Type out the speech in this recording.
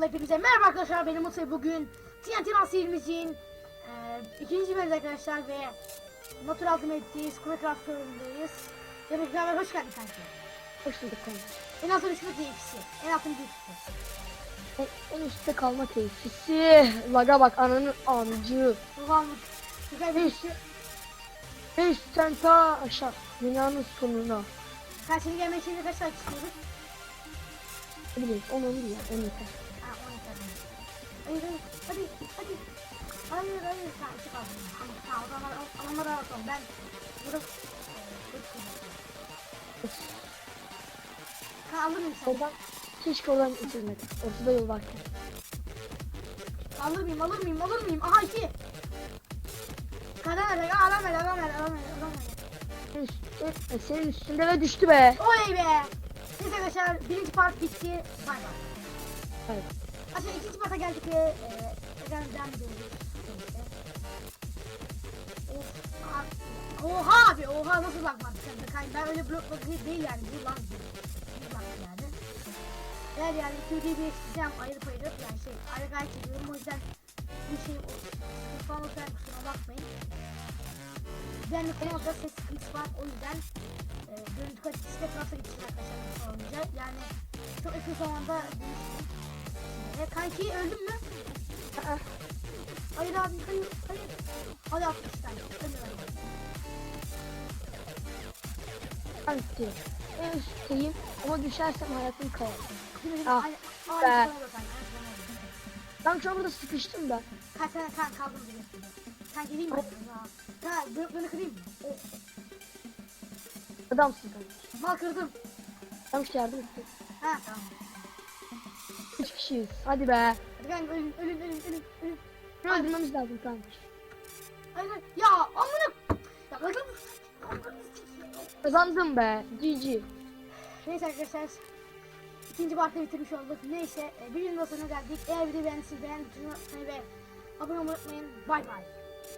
Merhaba hepinize. Arkadaşlar benim Mutlu bugün TNT Nas serimizin e, ikinci bölümde arkadaşlar ve Natural Ultimate'deyiz, Minecraft bölümündeyiz Yemek Kanalına hoş geldin kanka Hoş bulduk kanka. En altın düşme keyiflisi, en altın keyiflisi En, en üstte kalma tesisi. Laga bak ananın amcı. Almış Güzel bir En üstten ta aşağı. Dünyanın sonuna. Karşıya gelmek için kaç like istiyoruz? Ne bileyim onu olur ya. En yeter. Ha 10 tane Hayır hayır hadi hadi Hayır hayır tamam çık al Tamam tamam adamlar adamlar rahat ol ben Burada Ha alır mıyım sen? Oradan keşke oradan geçirmedim. Ortada yol varken. Alır mıyım, alır mıyım, alır mıyım? Aha iki. Adam ver, adam ver. En üstte, e, senin üstünde ve düştü be. Oley be. Neyse arkadaşlar, birinci part bitti. Bay bay. Hayır. Aslında ikinci parta geldik ve e, tekrar devam ediyoruz. Oha abi, oha nasıl lag var kay? Ben öyle blok blok değil yani, bu lag değil. Bu lag yani. Eğer yani QD'yi isteyeceğim ayırıp ayırıp yani şey ayrı gayet ediyorum o yüzden bir şey falan olsa kusura bakmayın. Yani konuda ses sıkıntısı var o yüzden e, görüntü kalitesi de Fransa'ya gitsin arkadaşlar olunca yani çok yakın zamanda değiştim. E, kanki öldün mü? Aa, Hayır abi hayır hayır. Hadi 60 tane. Öldüm öldüm. Ben üstteyim. En üstteyim ama düşersem hayatım. Şimdi Ah, be. Ben şu an burada sıkıştım da. Kaç tane kan kaldım bile. Sen geleyim mi? Ha. Bloklarını kırayım mı? Oh, Adamsın kanka. mal kırdım. Tamam işte yardım ettim. Ha tamam. Üç kişiyiz. Hadi be. Hadi kanka ölün ölün ölün ölün ölün. Şunu öldürmemiz lazım kanka. Hayır. Ya amına. Ya kırdım. Kazandım be. GG. Neyse arkadaşlar. İkinci parti bitirmiş olduk. Neyse. e, Bir videonun sonuna geldik. Eğer videoyu beğendiyseniz beğen butonuna ve abone olmayı unutmayın. Bay bay.